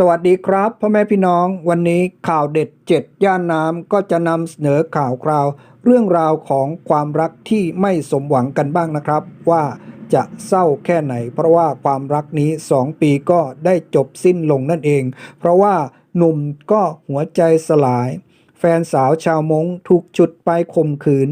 สวัสดีครับพ่อแม่พี่น้องวันนี้ข่าวเด็ดเจ็ดย่านน้ำก็จะนำเสนอข่าวคราว เรื่องราวของความรักที่ไม่สมหวังกันบ้างนะครับ ว่าจะเศร้าแค่ไหน เพราะว่าความรักนี้ 2 ปีก็ได้จบสิ้นลงนั่นเอง เพราะว่าหนุ่มก็หัวใจสลาย แฟนสาวชาวมงถูกจุดไปข่มขืน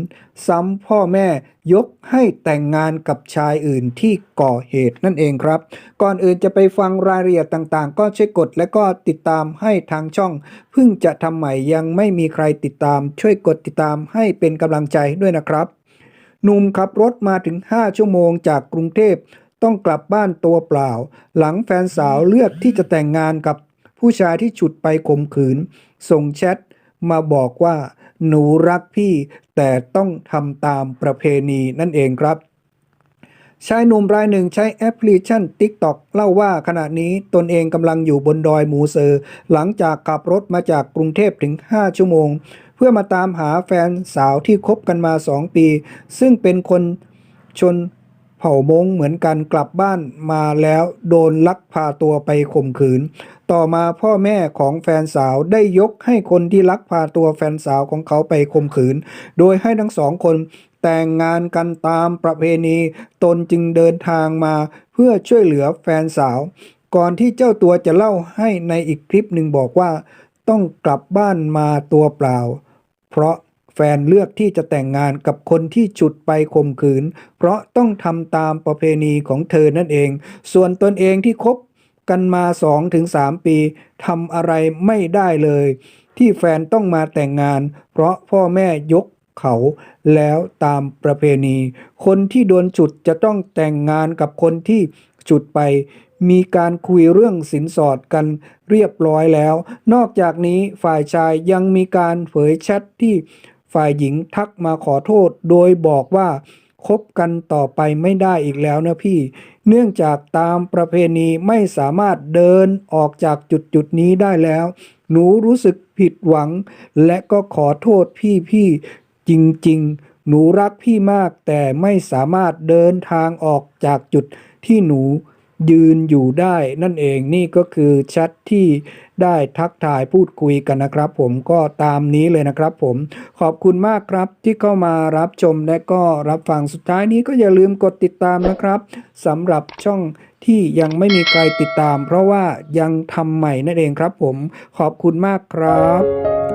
ซ้ำพ่อแม่ยกให้แต่งงานกับชายอื่นที่ก่อเหตุนั่นเองครับ ก่อนอื่นจะไปฟังรายละเอียดต่างๆ ก็ช่วยกดและก็ติดตามให้ทางช่อง เพิ่งจะทำใหม่ยังไม่มีใครติดตาม ช่วยกดติดตามให้เป็นกำลังใจด้วยนะครับหนุ่มขับรถมาถึง 5 ชั่วโมงจากกรุงเทพต้องกลับบ้านตัวเปล่า หลังแฟนสาวเลือกที่จะแต่งงานกับผู้ชายที่ฉุดไปข่มขืน ส่งแชท มาบอกว่าหนูรักพี่แต่ต้องทำตามประเพณีนั่นเองครับชายหนุ่มรายหนึ่งใช้แอปพลิเคชัน TikTok เล่าว่าขณะนี้ตนเองกำลังอยู่บนดอยหมูเซอร์ หลังจากขับรถมาจากกรุงเทพถึง 5 ชั่วโมง เพื่อมาตามหาแฟนสาวที่คบกันมา 2 ปี ซึ่งเป็นคนชน ผ่ามงเหมือนกันกลับบ้านมาแล้วโดนลักพาตัวไปข่มขืน ต่อมาพ่อแม่ของแฟนสาวได้ยกให้คนที่ลักพาตัวแฟนสาวของเขาไปข่มขืน โดยให้ทั้งสองคนแต่งงานกันตามประเพณี ตนจึงเดินทางมาเพื่อช่วยเหลือแฟนสาว ก่อนที่เจ้าตัวจะเล่าให้ในอีกคลิปหนึ่งบอกว่า ต้องกลับบ้านมาตัวเปล่า เพราะ แฟนเลือกที่จะแต่งงานกับคนที่ฉุดไปข่มขืน เพราะต้องทำตามประเพณีของเธอนั่นเอง ส่วนตนเองที่คบกันมา2-3ปีทำอะไรไม่ได้เลย ที่แฟนต้องมาแต่งงาน เพราะพ่อแม่ยกเขาแล้วตามประเพณี คนที่โดนฉุดจะต้องแต่งงานกับคนที่ฉุดไป มีการคุยเรื่องสินสอดกันเรียบร้อยแล้ว นอกจากนี้ฝ่ายชายยังมีการเผยแชทที่ ฝ่ายหญิงทักมาขอโทษ โดยบอกว่าคบกันต่อไปไม่ได้อีกแล้วนะพี่ เนื่องจากตามประเพณีไม่สามารถเดินออกจากจุดจุดนี้ได้แล้ว หนูรู้สึกผิดหวัง และก็ขอโทษพี่พี่จริง ๆ หนูรักพี่มากแต่ไม่สามารถเดินทางออกจากจุดที่หนู ยืนอยู่ได้นั่นเองนี่ก็คือแชทที่ได้ทักทายพูดคุยกันนะครับ ผมก็ตามนี้เลยนะครับ ผมขอบคุณมากครับที่เข้ามารับชมและก็รับฟังสุดท้ายนี้ก็อย่าลืมกดติดตามนะครับสำหรับช่องที่ยังไม่มีใครติดตาม เพราะว่ายังทำใหม่นั่นเองครับ ผมขอบคุณมากครับ